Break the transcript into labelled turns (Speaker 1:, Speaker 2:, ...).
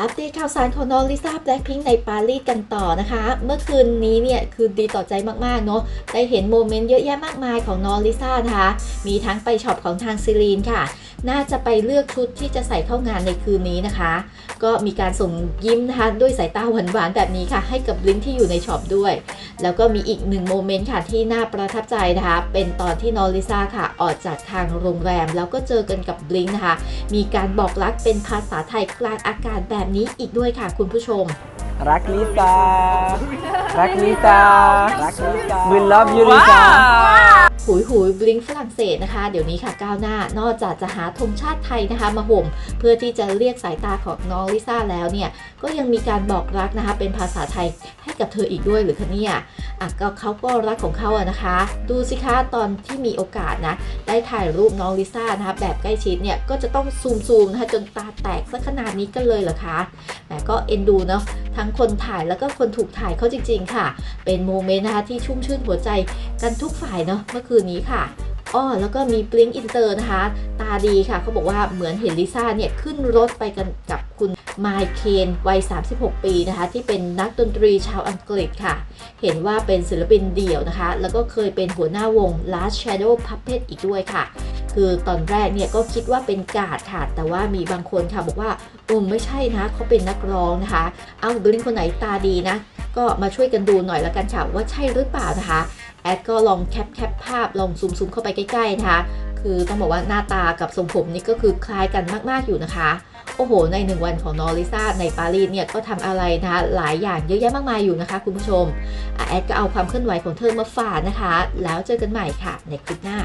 Speaker 1: อัปเดตข่าวสารของน้องลิซ่าแบล็คพิงในปารีสกันต่อนะคะ เมื่อคืนนี้เนี่ยคือดีต่อใจมากๆเนาะได้เห็นโมเมนต์เยอะแยะมากมายของน้องลิซ่านะคะ มีทั้งไปช็อปของทางซิลีนค่ะ น่าจะไปเลือกชุดที่จะใส่เข้างานในคืนนี้นะคะ ก็มีการส่งยิ้มนะคะด้วยสายตาหวานๆแบบนี้ค่ะ ให้กับลิงที่อยู่ในช็อปด้วย แล้วก็มีอีกหนึ่งโมเมนต์ค่ะที่น่าประทับใจนะคะ เป็นตอนที่น้องลิซ่าค่ะ ออกจากทางโรงแรม แล้วก็เจอกันกับบลิงก์นะคะ มีการบอกรักเป็นภาษาไทยกลางอากาศแบบนี้อีกด้วยค่ะคุณผู้ชม
Speaker 2: รักลิซ่า รักลิซ่า รักลิซ่า We love you ลิซ่า
Speaker 1: หุยหุยบลิงฝรั่งเศสนะคะ เดี๋ยวนี้ค่ะก้าวหน้า นอกจากจะหาธงชาติไทยนะคะ มาห่มเพื่อที่จะเรียกสายตาของน้องลิซ่าแล้วเนี่ย ก็ยังมีการบอกรักนะคะ เป็นภาษาไทยให้กับเธออีกด้วยหรือคะเนี่ย อะก็เขาก็รักของเขาอะนะคะ ดูสิคะตอนที่มีโอกาสนะ ได้ถ่ายรูปน้องลิซ่านะคะแบบใกล้ชิดเนี่ยก็จะต้องซูมซูมๆนะคะจนตาแตกสักขนาดนี้กันเลยเหรอคะแหมก็เอ็นดูเนาะทั้งคนถ่ายแล้วก็คนถูกถ่ายเขาจริง ๆ ค่ะ เป็นโมเมนต์นะคะที่ชุ่มชื่นหัวใจกันทุกฝ่ายเนาะเมื่อคืนนี้ค่ะ อ้อแล้วก็มีบลิงอินเตอร์นะคะ ตาดีค่ะเขาบอกว่าเหมือนเห็นลิซ่าเนี่ยขึ้นรถไปกันกับคุณไมค์เคนวัย 36 ปีนะคะ ที่เป็นนักดนตรีชาวอังกฤษค่ะ เห็นว่าเป็นศิลปินเดี่ยวนะคะ แล้วก็เคยเป็นหัวหน้าวง Last Shadow Puppet อีกด้วยค่ะ คือตอนแรกเนี่ยก็คิดว่าเป็นกาดค่ะ แต่ว่ามีบางคนค่ะบอกว่าโอ้ไม่ใช่นะเขาเป็นนักร้องนะคะ เอาบลิงคนไหนตาดีนะ ก็มาช่วยกันดูหน่อยละกันค่ะว่าใช่หรือเปล่านะคะ แอดก็ลองแคปแคปภาพลองซูมซูมเข้าไปใกล้ๆนะคะ คือต้องบอกว่าหน้าตากับทรงผมนี่ก็คือคล้ายกันมากๆอยู่นะคะ โอ้โห ในหนึ่งวันของนอริซ่าในปารีสเนี่ยก็ทำอะไรนะคะหลายอย่างเยอะแยะมากมายอยู่นะคะ คุณผู้ชมแอดก็เอาความเคลื่อนไหวของเธอมาฝากนะคะ แล้วเจอกันใหม่ค่ะในคลิปหน้า